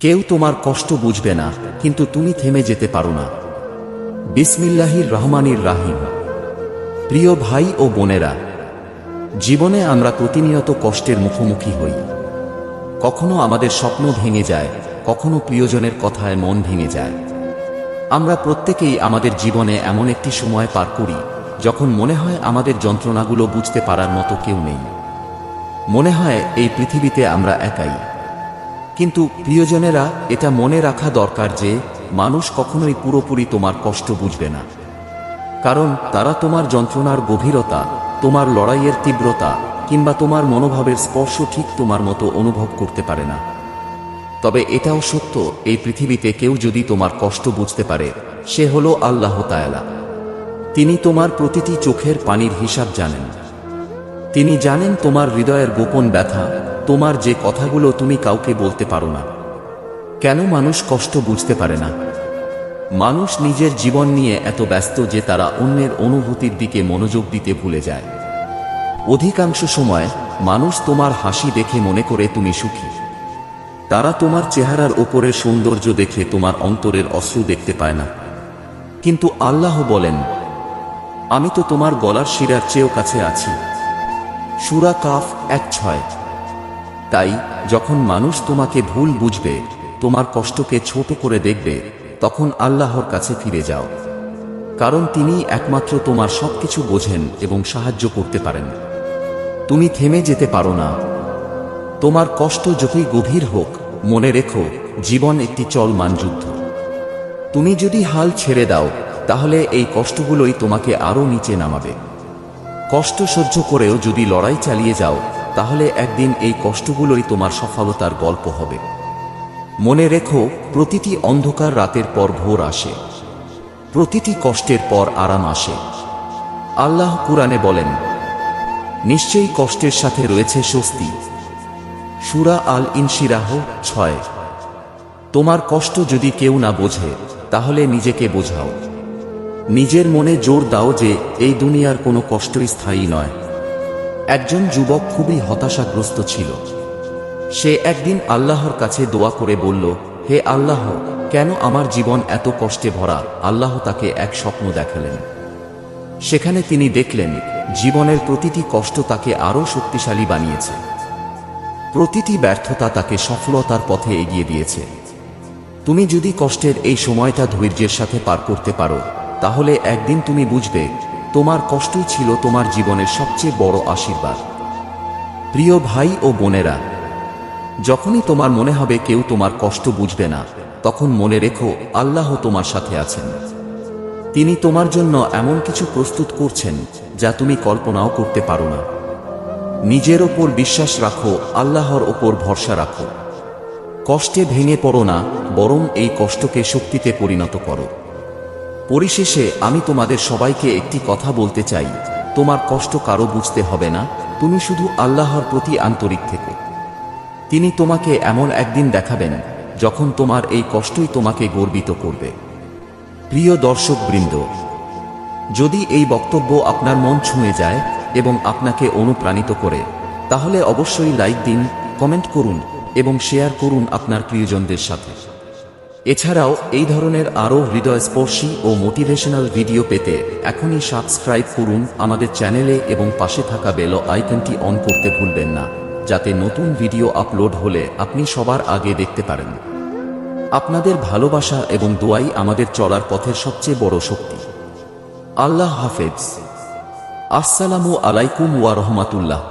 কেউ তোমার কষ্ট বুঝবে না, কিন্তু তুমি থেমে যেতে পারো না। বিসমিল্লাহির রহমানির রাহিম। প্রিয় ভাই ও বোনেরা, জীবনে আমরা প্রতিনিয়ত কষ্টের মুখোমুখি হই। কখনো আমাদের স্বপ্ন ভেঙে যায়, কখনো প্রিয়জনের কথায় মন ভেঙে যায়। আমরা প্রত্যেকেই আমাদের জীবনে এমন একটি সময় পার করি, যখন মনে হয় আমাদের যন্ত্রণাগুলো বুঝতে পারার মতো কেউ নেই। মনে হয় এই পৃথিবীতে আমরা একাই। কিন্তু প্রিয়জনেরা এটা মনে রাখা দরকার যে মানুষ কখনোই পুরোপুরি তোমার কষ্ট বুঝবে না। কারণ তারা তোমার যন্ত্রণার গভীরতা, তোমার লড়াইয়ের তীব্রতা, কিংবা তোমার মনোভাবের স্পর্শ ঠিক তোমার মতো অনুভব করতে পারে না। তবে এটাও সত্য, এই পৃথিবীতে কেউ যদি তোমার কষ্ট বুঝতে পারে, সে হলো আল্লাহ তায়ালা তিনি তোমার প্রতিটি চোখের পানির হিসাব জানেন। তিনি জানেন তোমার হৃদয়ের গোপন ব্যথা তোমার যে কথাগুলো তুমি কাউকে বলতে পারো না। কেন মানুষ কষ্ট বুঝতে পারে না? মানুষ নিজের জীবন নিয়ে এত ব্যস্ত যে তারা অন্যের অনুভূতির দিকে মনোযোগ দিতে ভুলে যায়। অধিকাংশ সময় মানুষ তোমার হাসি দেখে মনে করে তুমি সুখী। তারা তোমার চেহারার ওপরের সৌন্দর্য দেখে তোমার অন্তরের অশ্রু দেখতে পায় না। কিন্তু আল্লাহ বলেন, আমি তো তোমার গলার শিরার চেয়েও কাছে আছি। সুরা কাফ এক ছয়। তাই, যখন মানুষ তোমাকে ভুল বুঝবে, তোমার কষ্টকে ছোট করে দেখবে, তখন আল্লাহর কাছে ফিরে যাও। কারণ তিনি একমাত্র তোমার সবকিছু বোঝেন এবং সাহায্য করতে পারেন। তুমি থেমে যেতে পারো না। তোমার কষ্ট যতই গভীর হোক, মনে রেখো, জীবন একটি চলমান যুদ্ধ। তুমি যদি হাল ছেড়ে দাও, তাহলে এই কষ্টগুলোই তোমাকে আরও নিচে নামাবে। কষ্ট সহ্য করেও যদি লড়াই চালিয়ে যাও তাহলে একদিন এই কষ্টগুলোই তোমার সফলতার গল্প হবে। মনে রেখো, প্রতিটি অন্ধকার রাতের পর ভোর আসে। প্রতিটি কষ্টের পর আরাম আসে। আল্লাহ কুরআনে বলেন, নিশ্চয়ই কষ্টের সাথে রয়েছে স্বস্তি। সুরা আল ইনশিরাহ ছয়, তোমার কষ্ট যদি কেউ না বোঝে, তাহলে নিজেকে বোঝাও। নিজের মনে জোর দাও যে এই দুনিয়ার কোনো কষ্টই স্থায়ী নয়। একজন যুবক খুবই হতাশাগ্রস্ত ছিল। সে একদিন আল্লাহর কাছে দোয়া করে বলল, হে আল্লাহ, কেন আমার জীবন এত কষ্টে ভরা? আল্লাহ তাকে এক স্বপ্ন দেখালেন। সেখানে তিনি দেখলেন, জীবনের প্রতিটি কষ্ট তাকে আরও শক্তিশালী বানিয়েছে। প্রতিটি ব্যর্থতা তাকে সফলতার পথে এগিয়ে দিয়েছে। তুমি যদি কষ্টের এই সময়টা ধৈর্যের সাথে পার করতে পারো, তাহলে একদিন তুমি বুঝবে তোমার কষ্টই ছিল তোমার জীবনের সবচেয়ে বড় আশীর্বাদ। প্রিয় ভাই ও বোনেরা, যখনই তোমার মনে হবে কেউ তোমার কষ্ট বুঝবে না, তখন মনে রেখো আল্লাহ তোমার সাথে আছেন। তিনি তোমার জন্য এমন কিছু প্রস্তুত করছেন যা তুমি কল্পনাও করতে পারো না। নিজের ওপর বিশ্বাস রাখো, আল্লাহর ওপর ভরসা রাখো। কষ্টে ভেঙে পড়ো না, বরং এই কষ্টকে শক্তিতে পরিণত করো। পরিশেষে আমি তোমাদের সবাইকে একটি কথা বলতে চাই। তোমার কষ্ট কারও বুঝতে হবে না। তুমি শুধু আল্লাহর প্রতি আন্তরিক থেকে। তিনি তোমাকে এমন একদিন দেখাবেন, যখন তোমার এই কষ্টই তোমাকে গর্বিত করবে। প্রিয় দর্শক বৃন্দ যদি এই বক্তব্য আপনার মন ছুঁয়ে যায় এবং আপনাকে অনুপ্রাণিত করে, তাহলে অবশ্যই লাইক দিন, কমেন্ট করুন এবং শেয়ার করুন আপনার প্রিয়জনদের সাথে। এছাড়াও, এই ধরনের আরও হৃদয়স্পর্শী ও মোটিভেশনাল ভিডিও পেতে এখনই সাবস্ক্রাইব করুন আমাদের চ্যানেলে এবং পাশে থাকা বেল আইকনটি অন করতে ভুলবেন না, যাতে নতুন ভিডিও আপলোড হলে আপনি সবার আগে দেখতে পারেন। আপনাদের ভালোবাসা এবং দোয়াই আমাদের চলার পথের সবচেয়ে বড় শক্তি। আল্লাহ হাফেজ। আসসালামু আলাইকুম ওয়া রহমাতুল্লাহ।